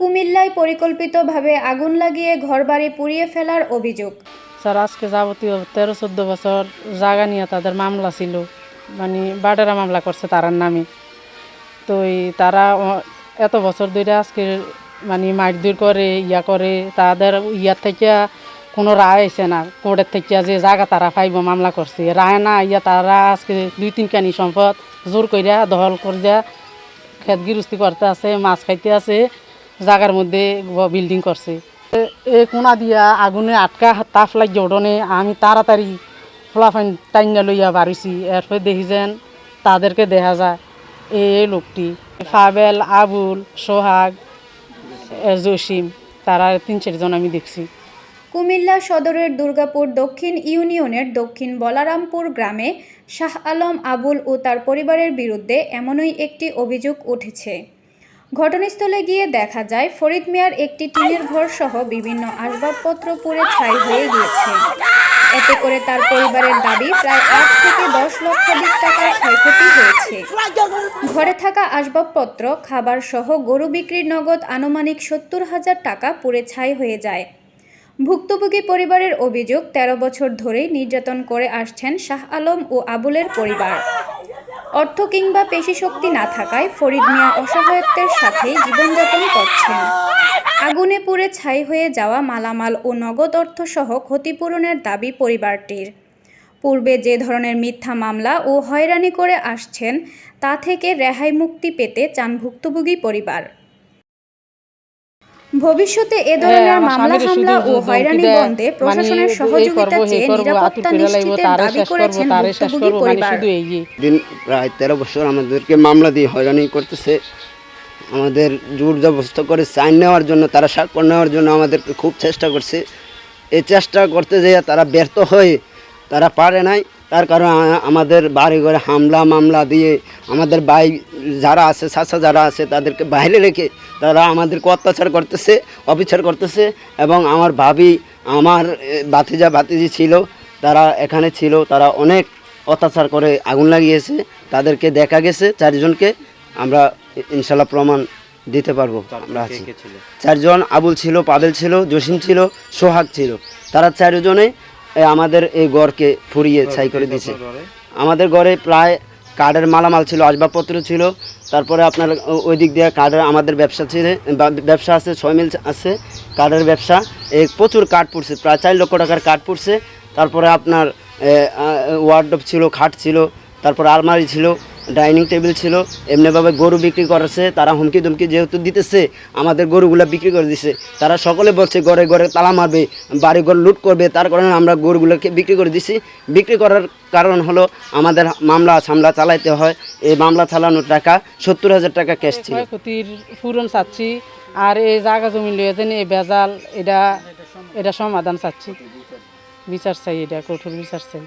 কুমিল্লায় পরিকল্পিতভাবে আগুন লাগিয়ে ঘরবাড়ি পুড়িয়ে ফেলার অভিযোগ। স্যার, আজকে যাবতীয় তেরো, চোদ্দ বছর জায়গা নিয়ে তাদের মামলা ছিল। মানে বাডেরা মামলা করছে তারার নামে। তো তারা এত বছর ধরে আজকে মানে মারধর করে, ইয়া করে, তাদের ইয়ার থেকে কোনো রায় আইছে না। কোর্টের থেকে যে জায়গা তারা পাইব মামলা করছে। রায় না, ইয়া তারা আজকে দুই তিন কানি সম্পদ জোর কইরা দখল করিয়া খেত গিরস্তি করতে আছে, মাছ খাইতে আছে। জায়গার মধ্যে বিল্ডিং করছে। এ- কোনা দিয়া আগুনে আটকা তাপ লাগিয়ে উঠোনে আমি তাড়াতাড়ি ফলাফাইন টাইনা লইয়া বাড়িছি। এরপর দেখি যেন তাদেরকে দেখা যায় এই লোকটি। ফাবেল, আবুল, সোহাগ জসিম, তারা তিন চারজন আমি দেখছি। কুমিল্লা সদরের দুর্গাপুর দক্ষিণ ইউনিয়নের দক্ষিণ বলারামপুর গ্রামে শাহ আলম, আবুল ও তার পরিবারের বিরুদ্ধে এমনই একটি অভিযোগ উঠেছে। ঘটনাস্থলে গিয়ে দেখা যায়, ফরিদ মিয়ার একটি টিনের ঘর সহ বিভিন্ন আসবাবপত্র পুড়ে ছাই হয়ে গিয়েছে। এতে করে তার পরিবারের দাবি, প্রায় আট থেকে দশ লক্ষাধিক টাকার ক্ষয়ক্ষতি হয়েছে। ঘরে থাকা আসবাবপত্র খাবার সহ গরু বিক্রির নগদ আনুমানিক সত্তর হাজার টাকা পুড়ে ছাই হয়ে যায়। ভুক্তভোগী পরিবারের অভিযোগ ১৩ বছর ধরেই নির্যাতন করে আসছেন শাহ আলম ও আবুলের পরিবার। অর্থ কিংবা পেশি শক্তি না থাকায় ফরিদ মিয়া অসহায়ত্বের সাথে জীবনযাপন করছেন। আগুনে পুড়ে ছাই হয়ে যাওয়া মালামাল ও নগদ অর্থ সহ ক্ষতিপূরণের দাবি পরিবারটির। পূর্বে যে ধরনের মিথ্যা মামলা ও হয়রানি করে আসছেন, তা থেকে রেহাই মুক্তি পেতে চান ভুক্তভোগী পরিবার। ভবিষ্যতে এ ধরনের হ্যাঁ, মামলা হামলা ও হয়রানি বন্ধে মানে প্রশাসনের সহযোগিতা করব, চেয়ে নিরাপত্তা নিশ্চিতের দাবি করেছেন ভুক্তভোগী মানে পরিবার। শুধু এই যে। দিন প্রায় তেরো বছর আমাদেরকে মামলা দিয়ে হয়রানি করতেছে। আমাদের জোর জবস্ত করে সাইন নেওয়ার জন্য তারা স্বাক্ষর নেওয়ার জন্য আমাদেরকে খুব চেষ্টা করছে। এই চেষ্টা করতে যেয়ে তারা ব্যর্থ হয়ে তারা পারে নাই। তার কারণ আমাদের বাড়ি ঘরে হামলা মামলা দিয়ে আমাদের ভাই যারা আছে চাচা যারা আছে তাদেরকে বাইরে রেখে তারা আমাদেরকে অত্যাচার করতেছে অবিচার করতেছে এবং আমার ভাবি আমার ভাতিজা ভাতিজি ছিল তারা এখানে ছিল তারা অনেক অত্যাচার করে আগুন লাগিয়েছে তাদেরকে দেখা গেছে চারজনকে আমরা ইনশাল্লাহ প্রমাণ দিতে পারব আমরা আছি। চারজন আবুল ছিল পাবেল ছিল জসিম ছিল সোহাগ ছিল তারা চারজনে আমাদের এই গড়কে ফুরিয়ে ছাই করে দিয়েছে। আমাদের গড়ে প্রায় কাঠের মালামাল ছিল আসবাবপত্র ছিল। তারপরে আপনার ওই দিক দিয়ে কাঠের আমাদের ব্যবসা ছিল ব্যবসা আছে ছয় মিল আছে কাঠের ব্যবসা। এই প্রচুর কাঠ পড়ছে প্রায় চার লক্ষ টাকার কাঠ পড়ছে। তারপরে আপনার ওয়ার্ডব ছিল খাট ছিল তারপরে আলমারি ছিল ডাইনিং টেবিল ছিল, এমনিভাবে গরু বিক্রি করেছে, তারা হুমকি দুমকি যেহেতু দিতেছে, আমাদের গরুগুলো বিক্রি করে দিছে। তারা সকলে বলছে, ঘরে ঘরে তালা মারবে বাড়ি ঘর লুট করবে, তার কারণে আমরা গরুগুলোকে বিক্রি করে দিছি। বিক্রি করার কারণ হলো, আমাদের মামলা সামলা চালাইতে হয়। এই মামলা চালানোর টাকা সত্তর হাজার টাকা ক্যাশ ছিল। ক্ষয়ক্ষতির পূরণ চাচ্ছি, আর এই জায়গা জমি লইয়েছেন এই বেজাল এটা এটা সমাধান চাচ্ছি। বিচার চাই, এটা কঠোর বিচার চাই।